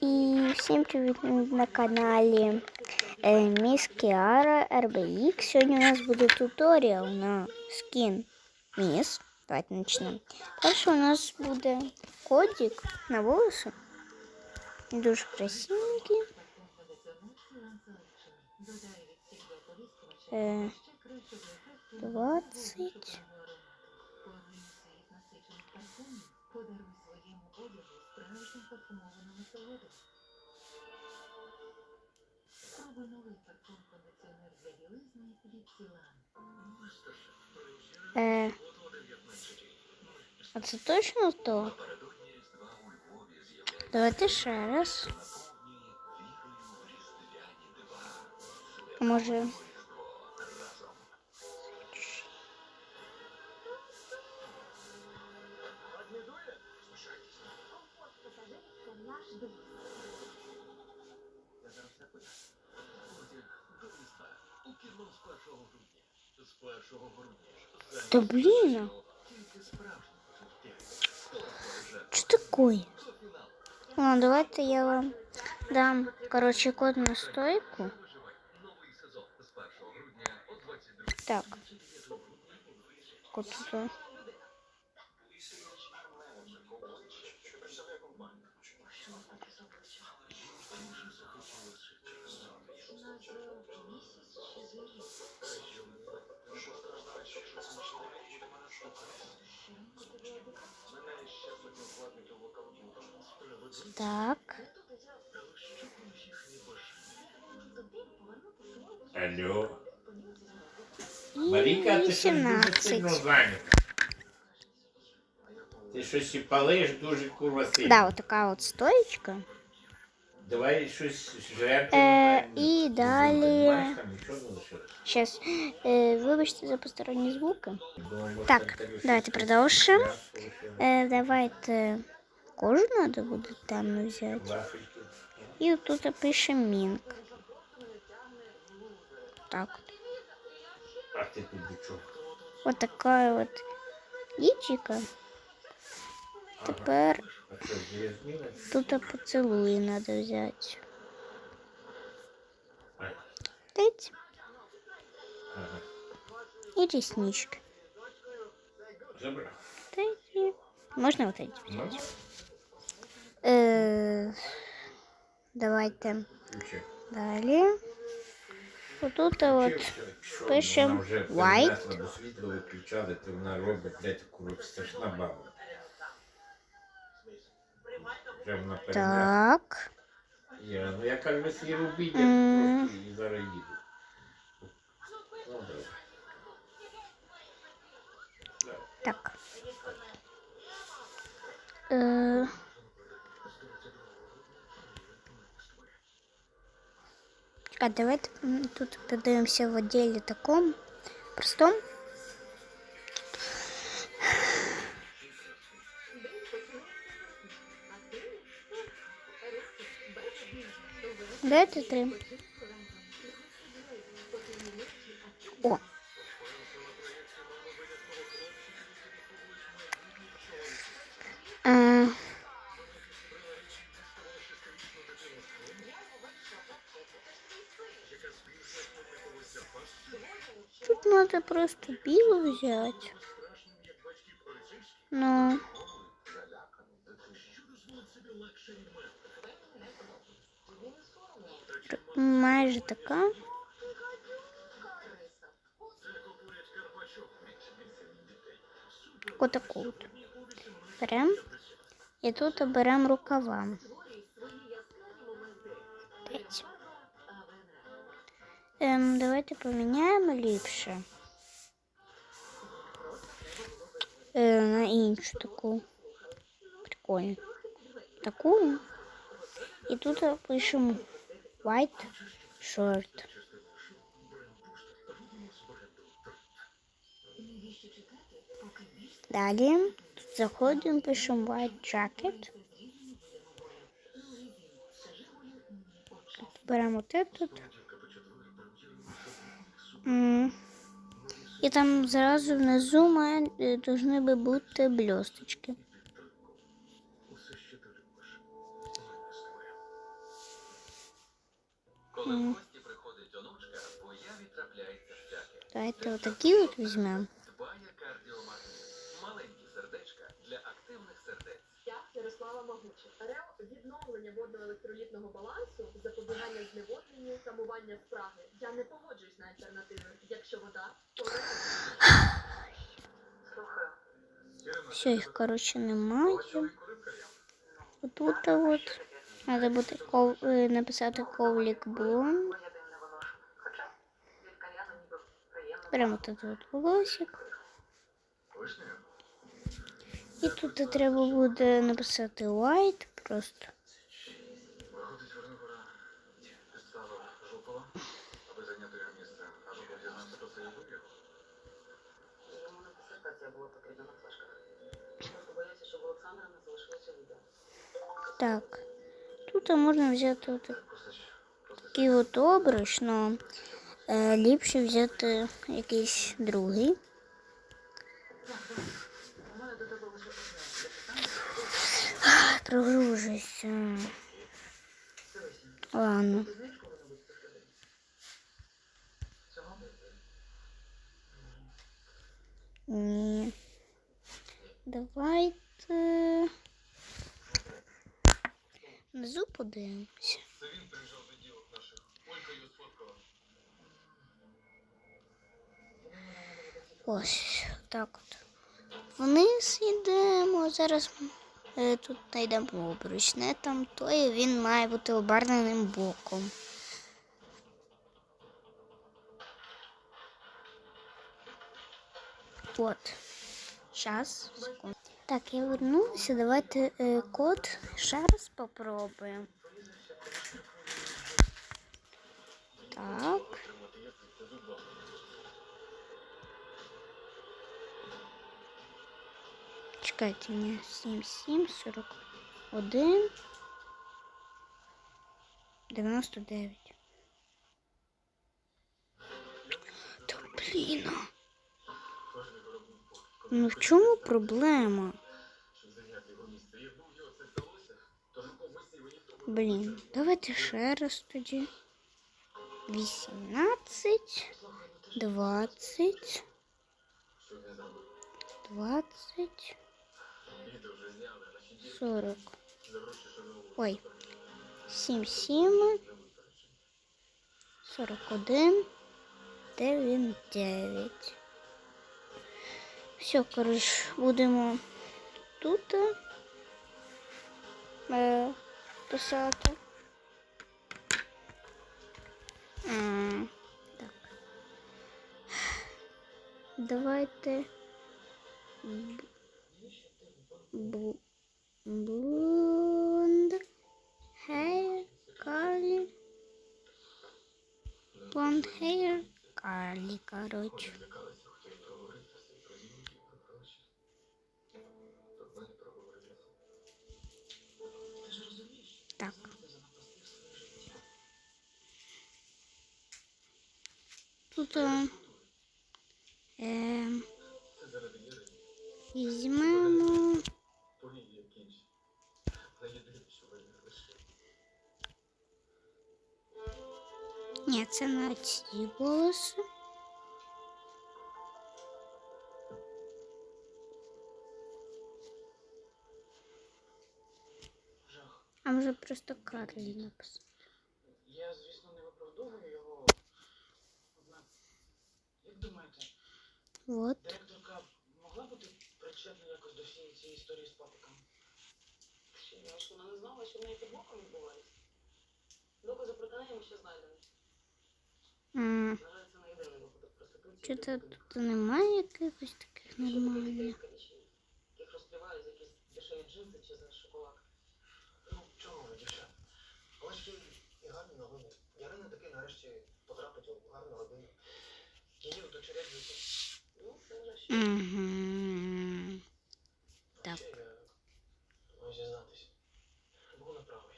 І всім привіт на каналі е, Міс Кіара RBX. Сьогодні у нас буде туторіал на скін Міс. Давайте почнемо. Перше у нас буде кодик на волоси. Дуже красивенький. Е, 20. Е, а це точно то? Давайте ще раз. Може. Да блин. Что такое? Ладно, давайте я вам дам, короче, код на стойку. Так. Код туда. Так. Алло. І Маріка, ти щось дуже 18. сильно зайнята. Ти щось і палиш дуже курва сильно. Да, вот такая вот стоечка. Давай щось жрати. Е, ну, і ну, далі- понімаєш, там нічого не лишилось. Сейчас, э, вибачте за посторонні звуки. Думаю, може, Так, там тебе давайте щось продовжимо. м'ясо лишилось, Э, давайте кожу надо буде темно взяти. вафельки. І тут пишемо мінк. Так. от. А ти тут до чого? Вот такая вот лічика. Тепер А що, зрозумілось? Тут поцілуї надо Тить. ага. І реснички. Забрав. Тить. Можна вот эти Ну, взяти? Е, давайте включи. далі. Отут от. Включи, все, пишем white. світло виключали, то вона робить, блядь, курва, страшна баба. Вже вона перенесла. Так. Я, ну я кажу, ви свій робіть, я М. просто і зараз їду. Ну, давай. Давай. Так. Е, А давайте м, тут подивимося в отделе таком простом. Дайте три. О. Е, Тут надо просто пиво взять. Ну. Р- Майже така. Отаку от. Берем. І тут беремо рукава. П'ять. Ем, давайте поміняємо ліпше. Е, на іншу таку. Прикольно. Таку. І тут пишемо White shirt. Далі тут заходимо, пишемо white jacket. Беремо от этот. І там зразу внизу має, би бути блісточки. М. гості приходить онучка, в уяві трапляється всяке. Давайте отакі от візьмемо. Дбає кардіомагніт. Маленькі сердечка для активних сердець. Я Ярослава Магучик. РЕО відновлення водно-електролітного балансу, запобігання зневодненню, тамування спраги. Я не погоджуюсь на альтернативи. Якщо вода, то. Все, їх, коротше, немає. Отут от. Треба буде ков... е, написати ковлік приємно. Беремо тут от волосик. І тут треба буде написати white просто. Так. Тут можна взяти от такий от обруч, але е, ліпше взяти якийсь другий. Прогружуся. Ладно. Ні. Давайте. Внизу подивимося. Ось так от. Вниз йдемо. Зараз е, тут знайдемо обруч. Не там той, він має бути оберненим боком. От. Зараз, секунду. Так, я вернулася. Давайте е, код ще раз попробуємо. Так. Чекайте, ні, 7, 7, 41, 99. Та блін. Ну в чому проблема? Блін, давайте ще раз тоді. 18, 20, що він зробив. 20, Відео вже зняли, наші дівки 40. за гроші, що не Ой. 7, 7, 41, 9, 9. Все, коротше, будемо тут е, писати. М, Так. Давайте. б- Блонд. Hair curly. Blonde hair короче. Ви не лишили. Ні, це на ці волоси. А може просто Карлі написати. Я, звісно, не виправдовую його. Як думаєте, От. директорка могла бути причетна якось до всієї цієї історії з папиком? Я ж вона не знала, що в неї під боком відбувається. Докази проти неї ми ще знайдемо. М, На жаль, це не єдиний випадок проституції. Чи це тут немає якихось таких нормальних? Їх розпливають за якісь дешеві джинси чи за шоколад. Ну, чого ви, дівчата? Ось і гарні новини. Ярина таки нарешті потрапить у гарну родину. Її ще. Угу. Так. Маю зізнатись. Був неправий.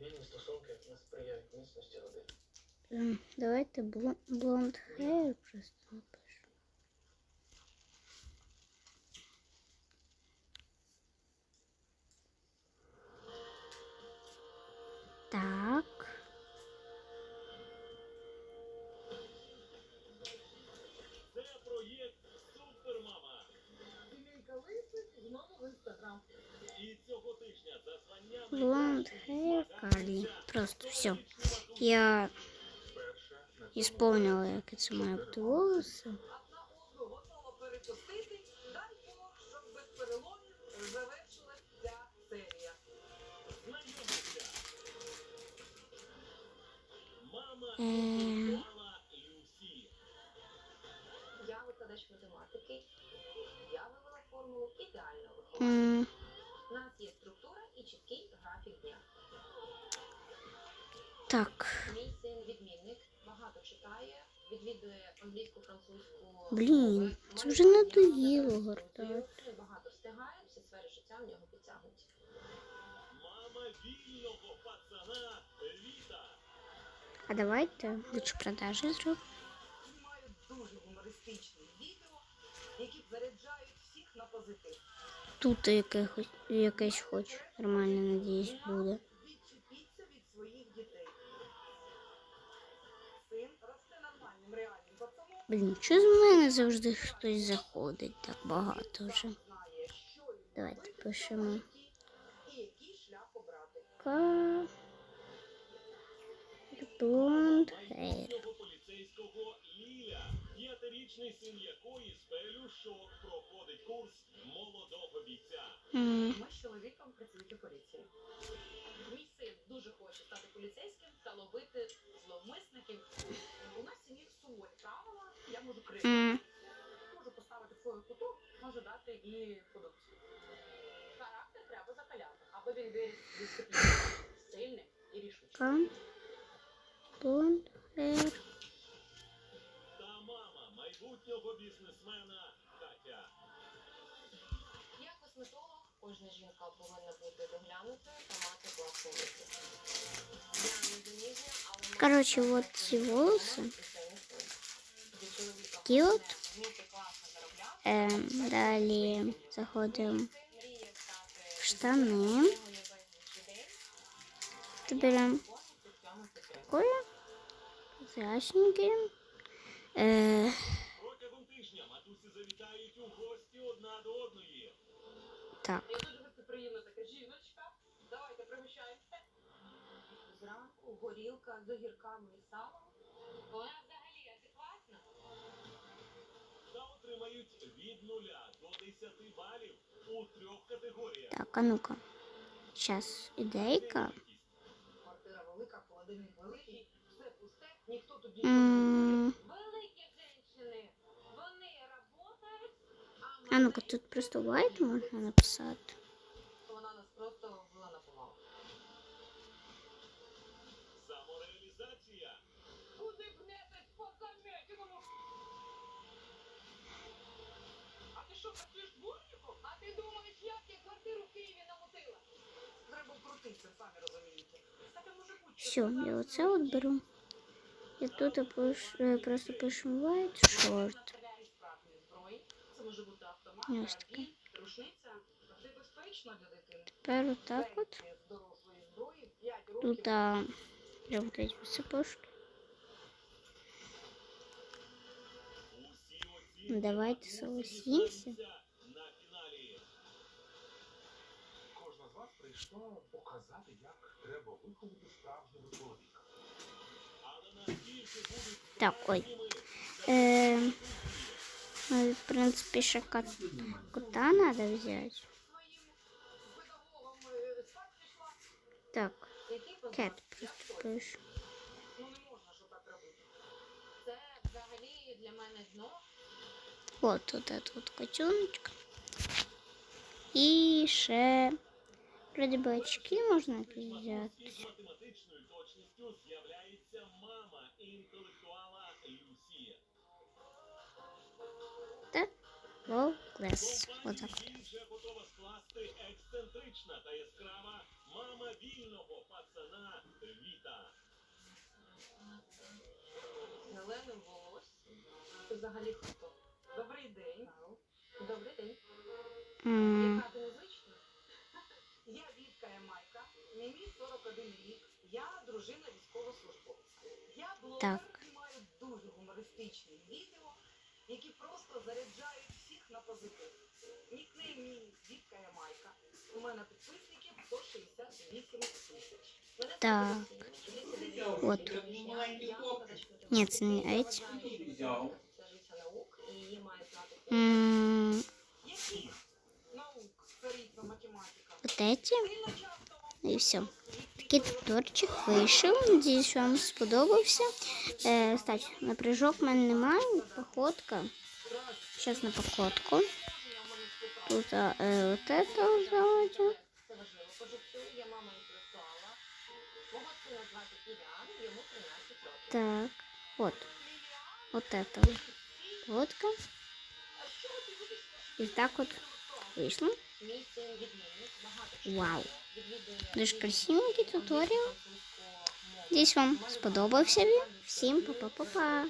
Вільні стосунки не сприяють міцності родини. Давайте блонд hair просто напишу. Так. Блонд Hair Curly. Просто все. Я исполнила, як це має бути волоси. Я викладач математики. Я формулу ідеального виховання. У нас є структура і чіткий графік дня. Так. Мій син відмінник, багато читає, відвідує англійську, французьку. Блін, це вже багато надоїло гортати. Багато встигає, всі сфери життя в нього підтягнуті. Мама вільного пацана Віта. А давайте лучше продажі зробимо. Знімають дуже гумористичні відео, які заряджають на позитив. Тут якесь хоч нормально, надіюсь, буде. Блін, що з мене завжди хтось заходить так багато вже. Давайте пишемо. Ка... Blonde hair. Поліцейського син якої з пелюшок проходить курс молодого бійця. Ми з чоловіком працюють у поліції. Мій син дуже хоче стати поліцейським та ловити зловмисників. У нас сім'ї суворі правила, я можу крити. Можу поставити свою куту, можу дати і продукцію. Характер треба закаляти, аби він виріс дисциплінований, сильним і рішучим. майбутнього бізнесмена Катя. Я косметолог, кожна жінка повинна бути доглянутою та мати класну руку. Я не Індонезія, але маю Короче, класну вот ці руку, волоси. і це не сум. Для чоловіка Такі головне от. вміти класно заробляти, Ем, а далі заходимо мріє стати в штани. президентом, є безліч ідей. Ти завітають у гості одна до одної. так. Я дуже гостеприємна така жіночка. Давайте пригощаємося. Зранку горілка з огірками і салом. Вона взагалі адекватна. Та отримають від нуля до 10 балів у трьох категоріях. Так, а ну-ка. Сейчас ідейка. Квартира велика, холодильник великий, А ну-ка, тут просто white можна написати. Вона нас просто ввела на повал. Самореалізація. Куди бнетесь по заметіному? А ти що, працюєш дворником? А ти думаєш, як я квартиру в Києві намутила? Треба вкрутитися, самі розумієте. Таке може бути. Все, я оце от беру. І тут пиш, е, просто пишемо white short. Стріляє справжньої зброї. Це може бути автомат, Ось таке. карабін, рушниця. Це безпечно для дитини. Тепер отак от. Пенсія з дорослої зброї 5 років. Тут а, прям вот эти вот цепочки. Усі оцінки Ну, давайте матусі согласимся. дістануться на фіналі. Кожна з вас прийшла показати, як треба виховати справжнього чоловіка. Але наскільки будуть Так, ой. справжніми Э, ну, в принципе, еще кот- кота надо взять. Своїм педагогом е, спать пішла. Так, Який позор? кет просто пишу. Ну не можна що так робити. Це взагалі для мене дно. Вот вот этот вот котеночка. И ще вроде бы очки можно матусі Wow, класс. Вот так. Компанію вже готова скласти ексцентрична та яскрава мама вільного пацана Віта. Зеленим волос. Взагалі хто? Добрий день. Добрий день. Я Вітка Ямайка, мені 41 рік. Я дружина військовослужбовця. Я блогер, Так. знімаю дуже гумористичні відео, які просто заряджають на позитив. Нікнейм мій Вітка Ямайка. У мене підписників 168 тисяч. Так. Вот. Нет, це не эти. М, Які? Наук, цариця, математика. Вот эти. Сильно часто вам І все. Такий туторчик вийшов. Надіюсь, вам сподобався. Е, кстати, на прыжок в мене немає. Походка. Зараз на походку. Тут е, вот это заводю. Це важливо по життю. Я мама інтелектуала. Мого сина звати Іллян, йому 13 років. Так. Вот. Вот это вот. Походка. І так от вийшло. Мій син відмінник, багато що Вау. відвідує Дуже красивенький туторіал. французьку мову. Надіюсь, вам сподобався він. Всім па-па-па-па.